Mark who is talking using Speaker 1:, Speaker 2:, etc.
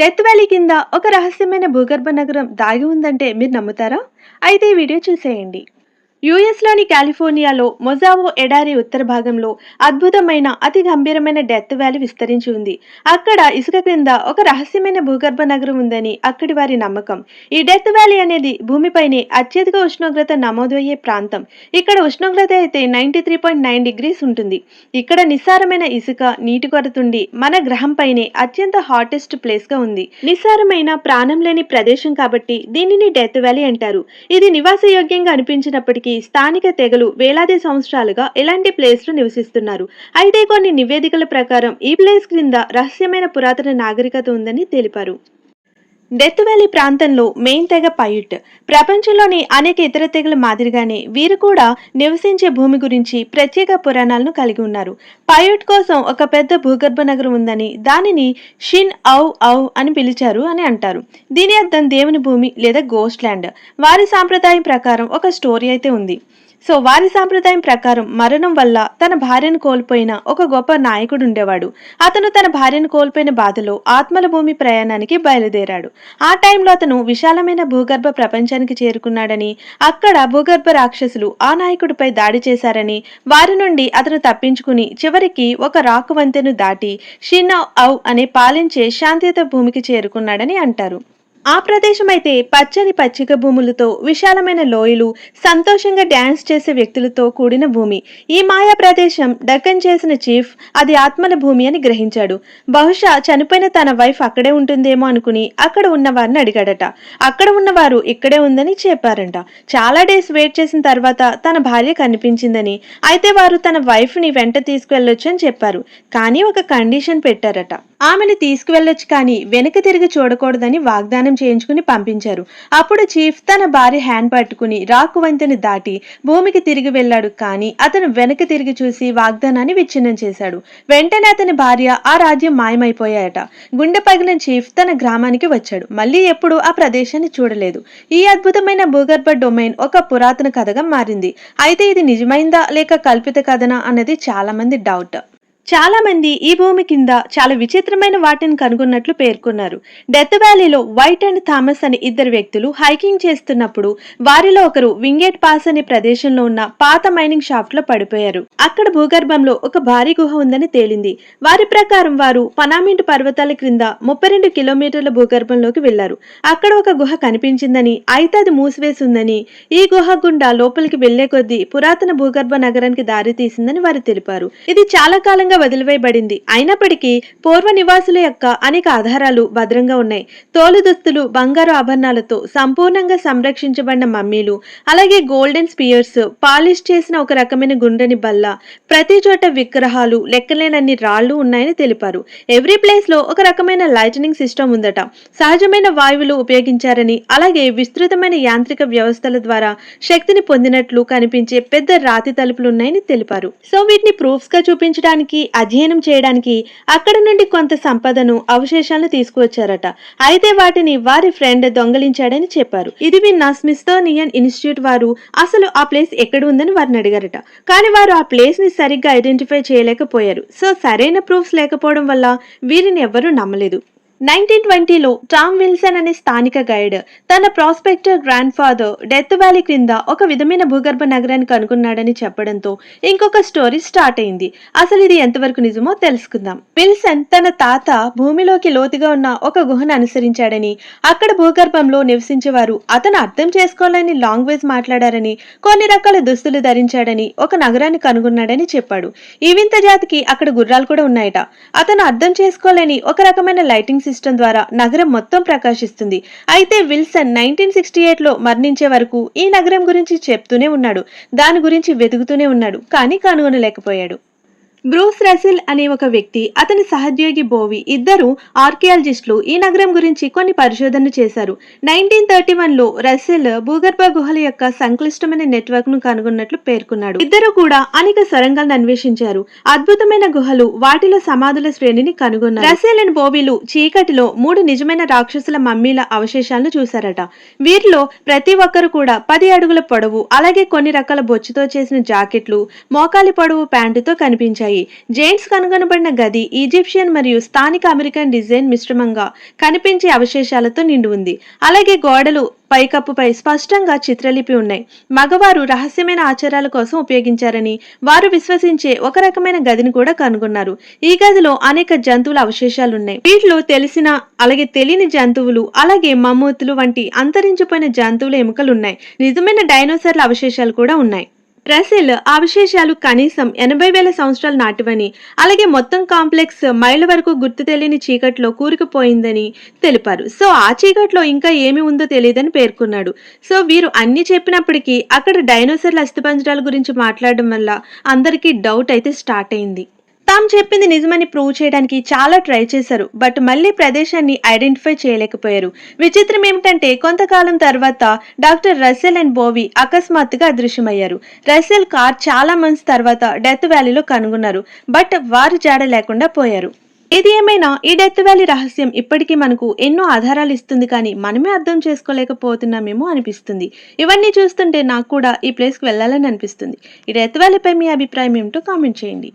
Speaker 1: Death valley కింద ఒక రహస్యమైన భూగర్భ నగరం దాగి ఉందంటే మీరు నమ్ముతారా? అయితే ఈ వీడియో చూసేయండి. యుఎస్లోని కాలిఫోర్నియాలో మొజావో ఎడారి ఉత్తర భాగంలో అద్భుతమైన అతి గంభీరమైన డెత్ వ్యాలీ విస్తరించి ఉంది. అక్కడ ఇసుక క్రింద ఒక రహస్యమైన భూగర్భ నగరం ఉందని అక్కడి వారి నమ్మకం. ఈ డెత్ వ్యాలీ అనేది భూమిపైనే అత్యధిక ఉష్ణోగ్రత నమోదయ్యే ప్రాంతం. ఇక్కడ ఉష్ణోగ్రత అయితే ninety three point nine degrees ఉంటుంది. ఇక్కడ నిస్సారమైన ఇసుక నీటి కొరతుండి మన గ్రహంపైనే అత్యంత హాటెస్ట్ ప్లేస్గా ఉంది. నిస్సారమైన ప్రాణం లేని ప్రదేశం కాబట్టి దీనిని డెత్ వ్యాలీ అంటారు. ఇది నివాసయోగ్యంగా అనిపించినప్పటికీ స్థానిక తెగలు వేలాది సంవత్సరాలుగా ఇలాంటి ప్లేస్లో నివసిస్తున్నారు? అయితే కొన్ని నివేదికల ప్రకారం ఈ ప్లేస్ క్రింద రహస్యమైన పురాతన నాగరికత ఉందని తెలిపారు. డెత్ వ్యాలీ ప్రాంతంలో మెయిన్ తెగ పైట్. ప్రపంచంలోని అనేక ఇతర తెగల మాదిరిగానే వీరు కూడా నివసించే భూమి గురించి ప్రత్యేక పురాణాలను కలిగి ఉన్నారు. పయుట్ కోసం ఒక పెద్ద భూగర్భ నగరం ఉందని దానిని షిన్ ఔ ఔ అని పిలిచారు అని అంటారు. దీని అర్థం దేవుని భూమి లేదా గోస్ట్ ల్యాండ్. వారి సాంప్రదాయం ప్రకారం ఒక స్టోరీ అయితే ఉంది. సో వారి సాంప్రదాయం ప్రకారం మరణం వల్ల తన భార్యను కోల్పోయిన ఒక గొప్ప నాయకుడు ఉండేవాడు. అతను తన భార్యను కోల్పోయిన బాధలో ఆత్మల భూమి ప్రయాణానికి బయలుదేరాడు. ఆ టైంలో అతను విశాలమైన భూగర్భ ప్రపంచానికి చేరుకున్నాడని అక్కడ భూగర్భ రాక్షసులు ఆ నాయకుడిపై దాడి చేశారని వారి నుండి అతను తప్పించుకుని చివరికి ఒక రాకు వంతెను దాటి షిన్ ఔ అనే పాలించే శాంతియుత భూమికి చేరుకున్నాడని అంటారు. ఆ ప్రదేశం అయితే పచ్చని పచ్చిక భూములతో విశాలమైన లోయలు సంతోషంగా డ్యాన్స్ చేసే వ్యక్తులతో కూడిన భూమి. ఈ మాయా ప్రదేశం డక్కన్ చేసిన చీఫ్ అది ఆత్మల భూమి అని గ్రహించాడు. బహుశా చనిపోయిన తన వైఫ్ అక్కడే ఉంటుందేమో అనుకుని అక్కడ ఉన్న వారిని అడిగాడట. అక్కడ ఉన్నవారు ఇక్కడే ఉందని చెప్పారంట. చాలా డేస్ వెయిట్ చేసిన తర్వాత తన భార్య కనిపించిందని అయితే వారు తన వైఫ్ని వెంట తీసుకువెళ్ళొచ్చు అని చెప్పారు. కానీ ఒక కండిషన్ పెట్టారట. ఆమెను తీసుకువెళ్ళొచ్చు కానీ వెనక తిరిగి చూడకూడదని వాగ్దానం చేయించుకుని పంపించారు. అప్పుడు చీఫ్ తన భార్య హ్యాండ్ పట్టుకుని రాకు వంతెని దాటి భూమికి తిరిగి వెళ్ళాడు. కానీ అతను వెనక తిరిగి చూసి వాగ్దానాన్ని విచ్ఛిన్నం చేశాడు. వెంటనే అతని భార్య ఆ రాజ్యం మాయమైపోయాయట. గుండె పగిలిన చీఫ్ తన గ్రామానికి వచ్చాడు. మళ్ళీ ఎప్పుడు ఆ ప్రదేశాన్ని చూడలేదు. ఈ అద్భుతమైన భూగర్భ డొమైన్ ఒక పురాతన కథగా మారింది. అయితే ఇది నిజమైందా లేక కల్పిత కథనా అన్నది చాలా మంది డౌట్. చాలా మంది ఈ భూమి కింద చాలా విచిత్రమైన వాటిని కనుగొన్నట్లు పేర్కొన్నారు. డెత్ వ్యాలీలో వైట్ అండ్ థామస్ అనే ఇద్దరు వ్యక్తులు హైకింగ్ చేస్తున్నప్పుడు వారిలో ఒకరు వింగేట్ పాస్ అనే ప్రదేశంలో ఉన్న పాత మైనింగ్ షాఫ్ట్లో పడిపోయారు. అక్కడ భూగర్భంలో ఒక భారీ గుహ ఉందని తేలింది. వారి ప్రకారం వారు పనామింటు పర్వతాల క్రింద ముప్పై రెండు కిలోమీటర్ల భూగర్భంలోకి వెళ్ళారు అక్కడ ఒక గుహ కనిపించిందని అయితే అది మూసివేసిందని ఈ గుహ గుండా లోపలికి వెళ్ళే కొద్దీ పురాతన భూగర్భ నగరానికి దారి తీసిందని వారు తెలిపారు. ఇది చాలా కాలంగా వదిలివేయబడింది. అయినప్పటికీ పూర్వ నివాసుల యొక్క అనేక ఆధారాలు భద్రంగా ఉన్నాయి. తోలు దుస్తులు బంగారు ఆభరణాలతో సంపూర్ణంగా సంరక్షించబడిన మమ్మీలు అలాగే గోల్డెన్ స్పియర్స్ పాలిష్ చేసిన ఒక రకమైన గుండెని బల్ల ప్రతి చోట విగ్రహాలు లెక్కలేనన్ని రాళ్ళు ఉన్నాయని తెలిపారు. ఎవ్రీ ప్లేస్లో ఒక రకమైన లైటనింగ్ సిస్టమ్ ఉందట. సహజమైన వాయువులు ఉపయోగించారని అలాగే విస్తృతమైన యాంత్రిక వ్యవస్థల ద్వారా శక్తిని పొందినట్లు కనిపించే పెద్ద రాతి తలుపులు ఉన్నాయని తెలిపారు. సో వీటిని ప్రూఫ్స్గా చూపించడానికి అధ్యయనం చేయడానికి అక్కడ నుండి కొంత సంపదను అవశేషాలను తీసుకువచ్చారట. అయితే వాటిని వారి ఫ్రెండ్ దొంగలించాడని చెప్పారు. ఇది విన్న స్మిస్తోనియన్ ఇన్స్టిట్యూట్ వారు అసలు ఆ ప్లేస్ ఎక్కడ ఉందని వారిని అడిగారట. కానీ వారు ఆ ప్లేస్ని సరిగ్గా ఐడెంటిఫై చేయలేకపోయారు. సో సరైన ప్రూఫ్స్ లేకపోవడం వల్ల వీరిని ఎవ్వరూ నమ్మలేదు. నైన్టీన్ ట్వంటీలో టామ్ విల్సన్ అనే స్థానిక గైడ్. తన prospector grandfather Death Valley క్రింద ఒక విధమైన భూగర్భ నగరాన్ని కనుగొన్నాడని చెప్పడంతో ఇంకొక స్టోరీ స్టార్ట్ అయింది. అసలు ఇది ఎంతవరకు నిజమో తెలుసుకుందాం. విల్సన్ తన తాత భూమిలోకి లోతుగా ఉన్న ఒక గుహను అనుసరించాడని అక్కడ భూగర్భంలో నివసించేవారు అతను అర్థం చేసుకోవాలని లాంగ్వేజ్ మాట్లాడారని కొన్ని రకాల దుస్తులు ధరించాడని ఒక నగరాన్ని కనుగొన్నాడని చెప్పాడు. ఈ వింత జాతికి అక్కడ గుర్రాలు కూడా ఉన్నాయట. అతను అర్థం చేసుకోలేని ఒక రకమైన లైటింగ్ సిస్టమ్ ద్వారా నగరం మొత్తం ప్రకాశిస్తుంది. అయితే విల్సన్ నైన్టీన్ సిక్స్టీ ఎయిట్లో మరణించే వరకు ఈ నగరం గురించి చెప్తూనే ఉన్నాడు. దాని గురించి వెతుకుతూనే ఉన్నాడు. కానీ కనుగొనలేకపోయాడు. బ్రూస్ రసిల్ అనే ఒక వ్యక్తి అతని సహోద్యోగి బోవి ఇద్దరు ఆర్కియాలజిస్టులు. ఈ నగరం గురించి కొన్ని పరిశోధనలు చేశారు. నైన్టీన్ థర్టీ వన్లో రసిల్ భూగర్భ గుహల యొక్క సంక్లిష్టమైన నెట్వర్క్ను కనుగొన్నట్లు పేర్కొన్నాడు. ఇద్దరు కూడా అనేక సొరంగాలను అన్వేషించారు. అద్భుతమైన గుహలు వాటిలో సమాధుల శ్రేణిని కనుగొన్నారు. రసిల్ అండ్ బోబీలు చీకటిలో మూడు నిజమైన రాక్షసుల మమ్మీల అవశేషాలను చూశారట. వీరిలో ప్రతి ఒక్కరు కూడా పది అడుగుల పొడవు అలాగే కొన్ని రకాల బొచ్చుతో చేసిన జాకెట్లు మోకాలి పొడవు ప్యాంటుతో కనిపించారు వచ్చాయి. జైంట్స్ కనుగొనబడిన గది ఈజిప్షియన్ మరియు స్థానిక అమెరికన్ డిజైన్ మిశ్రమంగా కనిపించే అవశేషాలతో నిండి ఉంది. అలాగే గోడలు పైకప్పుపై స్పష్టంగా చిత్రలిపి ఉన్నాయి. మగవారు రహస్యమైన ఆచారాల కోసం ఉపయోగించారని వారు విశ్వసించే ఒక రకమైన గదిని కూడా కనుగొన్నారు. ఈ గదిలో అనేక జంతువుల అవశేషాలు ఉన్నాయి వీటిలో తెలిసిన అలాగే తెలియని జంతువులు అలాగే మమ్మూతులు వంటి అంతరించిపోయిన జంతువుల ఎముకలు ఉన్నాయి నిజమైన డైనోసార్ల అవశేషాలు కూడా ఉన్నాయి. రసెల్ అవశేషాలు కనీసం ఎనభై వేల సంవత్సరాల నాటివని అలాగే మొత్తం కాంప్లెక్స్ మైళ్ళ వరకు గుర్తు తెలియని చీకట్లో కూరుకుపోయిందని తెలిపారు. సో ఆ చీకట్లో ఇంకా ఏమి ఉందో తెలియదని పేర్కొన్నాడు. సో వీరు అన్ని చెప్పినప్పటికీ అక్కడ డైనోసార్ల అస్థిపంజరాల గురించి మాట్లాడడం వల్ల అందరికీ డౌట్ అయితే స్టార్ట్ అయింది. తాము చెప్పింది నిజమని ప్రూవ్ చేయడానికి చాలా ట్రై చేశారు. బట్ మళ్ళీ ప్రదేశాన్ని ఐడెంటిఫై చేయలేకపోయారు. విచిత్రం ఏమిటంటే కొంతకాలం తర్వాత డాక్టర్ రసెల్ అండ్ బోవి అకస్మాత్తుగా అదృశ్యమయ్యారు. రసెల్ కార్ చాలా మంత్స్ తర్వాత డెత్ వ్యాలీలో కనుగొన్నారు. బట్ వారు జాడ లేకుండా పోయారు. ఏది ఏమైనా ఈ డెత్ వ్యాలీ రహస్యం ఇప్పటికీ మనకు ఎన్నో ఆధారాలు ఇస్తుంది కానీ మనమే అర్థం చేసుకోలేకపోతున్నామేమో అనిపిస్తుంది. ఇవన్నీ చూస్తుంటే నాకు కూడా ఈ ప్లేస్కి వెళ్ళాలని అనిపిస్తుంది. ఈ డెత్ వ్యాలీపై మీ అభిప్రాయం ఏమిటో కామెంట్ చేయండి.